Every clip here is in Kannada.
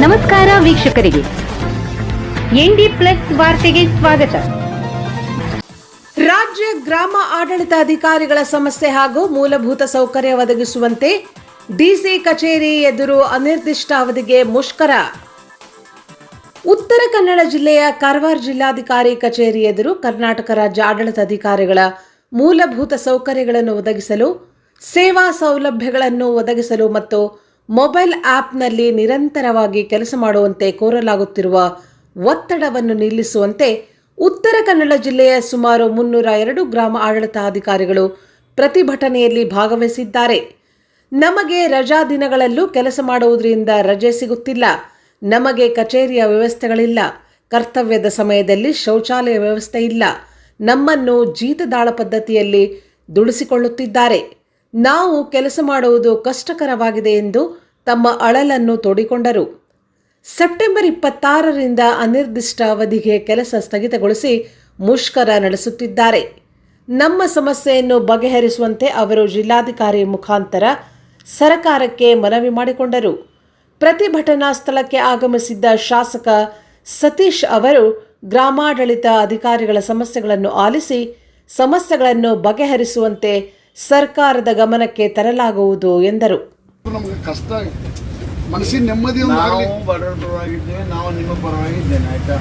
ನಮಸ್ಕಾರ ವೀಕ್ಷಕರಿಗೆ. ಎನ್ಡಿ ಪ್ಲಸ್ ವಾರ್ತೆಗೆ ಸ್ವಾಗತ. ರಾಜ್ಯ ಗ್ರಾಮ ಆಡಳಿತಾಧಿಕಾರಿಗಳ ಸಮಸ್ಯೆ ಹಾಗೂ ಮೂಲಭೂತ ಸೌಕರ್ಯ ಒದಗಿಸುವಂತೆ ಡಿಸಿ ಕಚೇರಿ ಎದುರು ಅನಿರ್ದಿಷ್ಟ ಅವಧಿಗೆ ಮುಷ್ಕರ. ಉತ್ತರ ಕನ್ನಡ ಜಿಲ್ಲೆಯ ಕಾರವಾರ ಜಿಲ್ಲಾಧಿಕಾರಿ ಕಚೇರಿ ಎದುರು ಕರ್ನಾಟಕ ರಾಜ್ಯ ಆಡಳಿತಾಧಿಕಾರಿಗಳ ಮೂಲಭೂತ ಸೌಕರ್ಯಗಳನ್ನು ಒದಗಿಸಲು, ಸೇವಾ ಸೌಲಭ್ಯಗಳನ್ನು ಒದಗಿಸಲು ಮತ್ತು ಮೊಬೈಲ್ ಆಪ್ನಲ್ಲಿ ನಿರಂತರವಾಗಿ ಕೆಲಸ ಮಾಡುವಂತೆ ಕೋರಲಾಗುತ್ತಿರುವ ಒತ್ತಡವನ್ನು ನಿಲ್ಲಿಸುವಂತೆ ಉತ್ತರ ಕನ್ನಡ ಜಿಲ್ಲೆಯ ಸುಮಾರು ಮುನ್ನೂರ ಎರಡು ಗ್ರಾಮ ಆಡಳಿತಾಧಿಕಾರಿಗಳು ಪ್ರತಿಭಟನೆಯಲ್ಲಿ ಭಾಗವಹಿಸಿದ್ದಾರೆ. ನಮಗೆ ರಜಾ ದಿನಗಳಲ್ಲೂ ಕೆಲಸ ಮಾಡುವುದರಿಂದ ರಜೆ ಸಿಗುತ್ತಿಲ್ಲ. ನಮಗೆ ಕಚೇರಿಯ ವ್ಯವಸ್ಥೆಗಳಿಲ್ಲ. ಕರ್ತವ್ಯದ ಸಮಯದಲ್ಲಿ ಶೌಚಾಲಯ ವ್ಯವಸ್ಥೆ ಇಲ್ಲ. ನಮ್ಮನ್ನು ಜೀತದಾಳ ಪದ್ಧತಿಯಲ್ಲಿ ದುಡಿಸಿಕೊಳ್ಳುತ್ತಿದ್ದಾರೆ. ನಾವು ಕೆಲಸ ಮಾಡುವುದು ಕಷ್ಟಕರವಾಗಿದೆ ಎಂದು ತಮ್ಮ ಅಳಲನ್ನು ತೋಡಿಕೊಂಡರು. ಸೆಪ್ಟೆಂಬರ್ ಇಪ್ಪತ್ತಾರರಿಂದ ಅನಿರ್ದಿಷ್ಟ ಅವಧಿಗೆ ಕೆಲಸ ಸ್ಥಗಿತಗೊಳಿಸಿ ಮುಷ್ಕರ ನಡೆಸುತ್ತಿದ್ದಾರೆ. ನಮ್ಮ ಸಮಸ್ಯೆಯನ್ನು ಬಗೆಹರಿಸುವಂತೆ ಅವರು ಜಿಲ್ಲಾಧಿಕಾರಿ ಮುಖಾಂತರ ಸರಕಾರಕ್ಕೆ ಮನವಿ ಮಾಡಿಕೊಂಡರು. ಪ್ರತಿಭಟನಾ ಸ್ಥಳಕ್ಕೆ ಆಗಮಿಸಿದ್ದ ಶಾಸಕ ಸತೀಶ್ ಅವರು ಗ್ರಾಮಾಡಳಿತ ಅಧಿಕಾರಿಗಳ ಸಮಸ್ಯೆಗಳನ್ನು ಆಲಿಸಿ ಸಮಸ್ಯೆಗಳನ್ನು ಬಗೆಹರಿಸುವಂತೆ ಸರ್ಕಾರದ ಗಮನಕ್ಕೆ ತರಲಾಗುವುದು ಎಂದರು. ನಮ್ಗೆ ಕಷ್ಟ ಮನಸ್ಸಿನ ನೆಮ್ಮದಿ ಒಂದು ನಾವು ಆಗಲಿ. ಬಡವರ ಪರವಾಗಿದ್ದೇವೆ ನಾವು ನಿಮ್ಮ ಪರವಾಗಿದ್ದೇನೆ ಆಯ್ತಾ?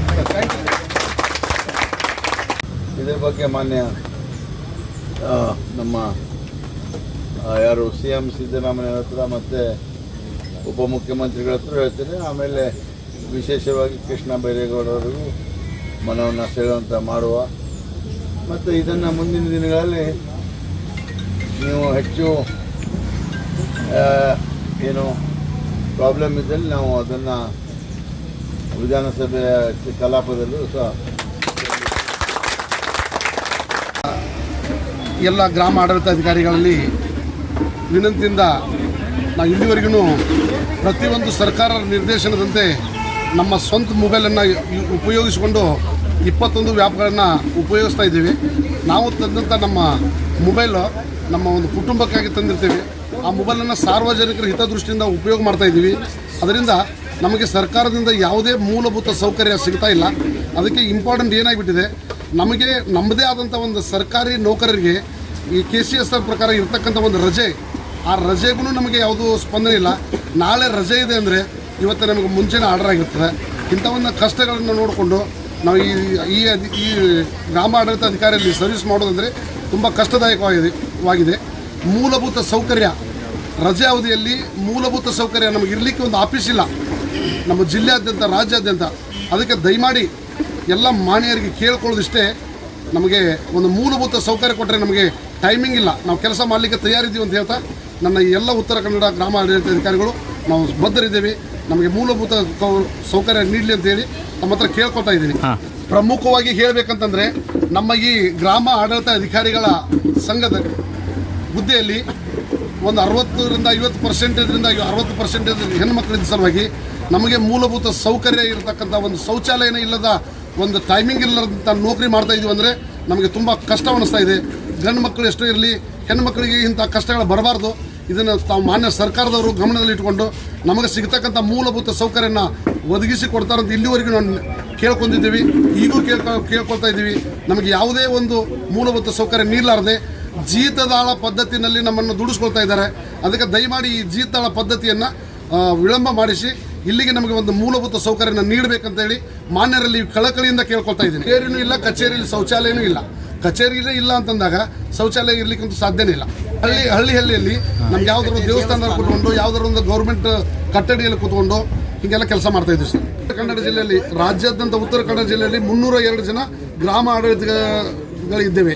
ಇದ್ರ ಬಗ್ಗೆ ಮಾನ್ಯ ನಮ್ಮ ಯಾರು ಸಿ ಎಂ ಸಿದ್ದರಾಮಯ್ಯ ಹತ್ರ ಮತ್ತು ಉಪಮುಖ್ಯಮಂತ್ರಿಗಳ ಹತ್ರ ಹೇಳ್ತೇನೆ. ಆಮೇಲೆ ವಿಶೇಷವಾಗಿ ಕೃಷ್ಣ ಬೈರೇಗೌಡರಿಗೂ ಮನವನ್ನು ಸೆಳೆಯುವಂಥ ಮಾಡುವ. ಮತ್ತು ಇದನ್ನು ಮುಂದಿನ ದಿನಗಳಲ್ಲಿ ನೀವು ಹೆಚ್ಚು ಏನು ಪ್ರಾಬ್ಲಮ್ ಇದ್ದಲ್ಲಿ ನಾವು ಅದನ್ನು ವಿಧಾನಸಭೆಯ ಕಲಾಪದಲ್ಲೂ ಸಹ ಎಲ್ಲ ಗ್ರಾಮ ಆಡಳಿತಾಧಿಕಾರಿಗಳಲ್ಲಿ ವಿನಂತಿಯಿಂದ ನಾವು ಇಲ್ಲಿವರೆಗೂ ಪ್ರತಿಯೊಂದು ಸರ್ಕಾರ ನಿರ್ದೇಶನದಂತೆ ನಮ್ಮ ಸ್ವಂತ ಮೊಬೈಲನ್ನು ಉಪಯೋಗಿಸಿಕೊಂಡು ಇಪ್ಪತ್ತೊಂದು ವ್ಯಾಪ್ಗಳನ್ನು ಉಪಯೋಗಿಸ್ತಾ ಇದ್ದೀವಿ. ನಾವು ತಂದಂಥ ನಮ್ಮ ಮೊಬೈಲು ನಮ್ಮ ಒಂದು ಕುಟುಂಬಕ್ಕಾಗಿ ತಂದಿರ್ತೀವಿ. ಆ ಮೊಬೈಲನ್ನು ಸಾರ್ವಜನಿಕರ ಹಿತದೃಷ್ಟಿಯಿಂದ ಉಪಯೋಗ ಮಾಡ್ತಾ ಇದ್ದೀವಿ. ಅದರಿಂದ ನಮಗೆ ಸರ್ಕಾರದಿಂದ ಯಾವುದೇ ಮೂಲಭೂತ ಸೌಕರ್ಯ ಸಿಗ್ತಾ ಇಲ್ಲ. ಅದಕ್ಕೆ ಇಂಪಾರ್ಟೆಂಟ್ ಏನಾಗಿಬಿಟ್ಟಿದೆ, ನಮಗೆ ನಮ್ಮದೇ ಆದಂಥ ಒಂದು ಸರ್ಕಾರಿ ನೌಕರರಿಗೆ ಈ ಕೆ ಸಿ ಎಸ್ ಆರ್ ಪ್ರಕಾರ ಇರ್ತಕ್ಕಂಥ ಒಂದು ರಜೆ, ಆ ರಜೆಗೂ ನಮಗೆ ಯಾವುದೂ ಸ್ಪಂದನೆ ಇಲ್ಲ. ನಾಳೆ ರಜೆ ಇದೆ ಅಂದರೆ ಇವತ್ತು ನಮಗೆ ಮುಂಚೆನೇ ಆರ್ಡರ್ ಆಗಿರ್ತದೆ. ಇಂಥ ಒಂದು ಕಷ್ಟಗಳನ್ನು ನೋಡಿಕೊಂಡು ನಾವು ಈ ಈ ಗ್ರಾಮ ಆಡಳಿತ ಅಧಿಕಾರಿಯಲ್ಲಿ ಸರ್ವಿಸ್ ಮಾಡೋದಂದರೆ ತುಂಬ ಕಷ್ಟದಾಯಕವಾಗಿದೆ. ವಾಗಿದೆ. ಮೂಲಭೂತ ಸೌಕರ್ಯ ರಜೆ ಅವಧಿಯಲ್ಲಿ ಮೂಲಭೂತ ಸೌಕರ್ಯ ನಮಗೆ ಇರಲಿಕ್ಕೆ ಒಂದು ಆಫೀಸ್ ಇಲ್ಲ. ನಮ್ಮ ಜಿಲ್ಲೆಯಾದ್ಯಂತ ರಾಜ್ಯಾದ್ಯಂತ. ಅದಕ್ಕೆ ದಯಮಾಡಿ ಎಲ್ಲ ಮಾನ್ಯರಿಗೆ ಕೇಳ್ಕೊಳ್ಳೋದಿಷ್ಟೇ ನಮಗೆ ಒಂದು ಮೂಲಭೂತ ಸೌಕರ್ಯ ಕೊಟ್ಟರೆ ನಮಗೆ ಟೈಮಿಂಗ್ ಇಲ್ಲ. ನಾವು ಕೆಲಸ ಮಾಡಲಿಕ್ಕೆ ತಯಾರಿದ್ದೀವಿ ಅಂತ ಹೇಳ್ತಾ ನನ್ನ ಎಲ್ಲ ಉತ್ತರ ಕನ್ನಡ ಗ್ರಾಮ ಆಡಳಿತ ಅಧಿಕಾರಿಗಳು ನಾವು ಬದ್ಧರಿದ್ದೇವೆ. ನಮಗೆ ಮೂಲಭೂತ ಕೌ- ಸೌಕರ್ಯ ನೀಡಲಿ ಅಂತ ಹೇಳಿ ನಮ್ಮ ಹತ್ರ ಕೇಳ್ಕೊತಾ ಇದ್ದೀನಿ ಪ್ರಮುಖವಾಗಿ ಹೇಳಬೇಕಂತಂದರೆ ನಮ್ಮ ಈ ಗ್ರಾಮ ಆಡಳಿತ ಅಧಿಕಾರಿಗಳ ಸಂಘದ ಹುದ್ದೆಯಲ್ಲಿ ಒಂದು ಅರವತ್ತರಿಂದ ಐವತ್ತು ಪರ್ಸೆಂಟೇಜ್ರಿಂದ ಅರವತ್ತು ಪರ್ಸೆಂಟೇಜ್ ಹೆಣ್ಮಕ್ಳಿದ್ದ ಸಲುವಾಗಿ ನಮಗೆ ಮೂಲಭೂತ ಸೌಕರ್ಯ ಇರತಕ್ಕಂಥ ಒಂದು ಶೌಚಾಲಯನೇ ಇಲ್ಲದ ಒಂದು ಟೈಮಿಂಗ್ ಇಲ್ಲದಂಥ ನೌಕರಿ ಮಾಡ್ತಾ ಇದೀವಿ ಅಂದರೆ ನಮಗೆ ತುಂಬ ಕಷ್ಟ ಅನ್ನಿಸ್ತಾ ಇದೆ. ಗಂಡು ಮಕ್ಕಳು ಎಷ್ಟೋ ಇರಲಿ, ಹೆಣ್ಮಕ್ಳಿಗೆ ಇಂಥ ಕಷ್ಟಗಳು ಬರಬಾರ್ದು. ಇದನ್ನು ತಾವು ಮಾನ್ಯ ಸರ್ಕಾರದವರು ಗಮನದಲ್ಲಿ ಇಟ್ಕೊಂಡು ನಮಗೆ ಸಿಗ್ತಕ್ಕಂಥ ಮೂಲಭೂತ ಸೌಕರ್ಯನ ಒದಗಿಸಿ ಕೊಡ್ತಾರಂತ ಇಲ್ಲಿವರೆಗೂ ನಾನು ಕೇಳ್ಕೊಂಡಿದ್ದೀವಿ. ಈಗೂ ಕೇಳ್ಕೊ, ಕೇಳ್ಕೊಳ್ತಾ ಇದ್ದೀವಿ ನಮಗೆ ಯಾವುದೇ ಒಂದು ಮೂಲಭೂತ ಸೌಕರ್ಯ ನೀಡಲಾರದೆ ಜೀತದಾಳ ಪದ್ಧತಿನಲ್ಲಿ ನಮ್ಮನ್ನು ದುಡಿಸ್ಕೊಳ್ತಾ ಇದ್ದಾರೆ. ಅದಕ್ಕೆ ದಯಮಾಡಿ ಈ ಜೀತದಾಳ ಪದ್ಧತಿಯನ್ನು ವಿಳಂಬ ಮಾಡಿಸಿ. ಇಲ್ಲಿಗೆ ನಮಗೆ ಒಂದು ಮೂಲಭೂತ ಸೌಕರ್ಯನ ನೀಡಬೇಕಂತೇಳಿ ಮಾನ್ಯರಲ್ಲಿ ಕಳಕಳಿಯಿಂದ ಕೇಳ್ಕೊಳ್ತಾ ಇದ್ದೀನಿ. ಕಚೇರಿನೂ ಇಲ್ಲ, ಕಚೇರಿಯಲ್ಲಿ ಶೌಚಾಲಯನೂ ಇಲ್ಲ. ಕಚೇರಿಯೇ ಇಲ್ಲ ಅಂತಂದಾಗ ಶೌಚಾಲಯ ಇರಲಿಕ್ಕಂತೂ ಸಾಧ್ಯನೇ ಇಲ್ಲ. ಹಳ್ಳಿ ಹಳ್ಳಿ ಹಳ್ಳಿಯಲ್ಲಿ ನಮ್ಗೆ ಯಾವ್ದಾದ್ರು ಒಂದು ದೇವಸ್ಥಾನದಲ್ಲಿ ಕೂತ್ಕೊಂಡು, ಯಾವ್ದಾದ್ರು ಒಂದು ಗೌರ್ಮೆಂಟ್ ಕಟ್ಟಡಿಯಲ್ಲಿ ಕೂತ್ಕೊಂಡು ಹೀಗೆಲ್ಲ ಕೆಲಸ ಮಾಡ್ತಾ ಇದ್ದೀವಿ ಸರ್. ಉತ್ತರ ಕನ್ನಡ ಜಿಲ್ಲೆಯಲ್ಲಿ, ರಾಜ್ಯಾದ್ಯಂತ ಉತ್ತರ ಕನ್ನಡ ಜಿಲ್ಲೆಯಲ್ಲಿ ಮುನ್ನೂರ ಎರಡು ಜನ ಗ್ರಾಮ ಆಡಳಿತಗಳಿದ್ದೇವೆ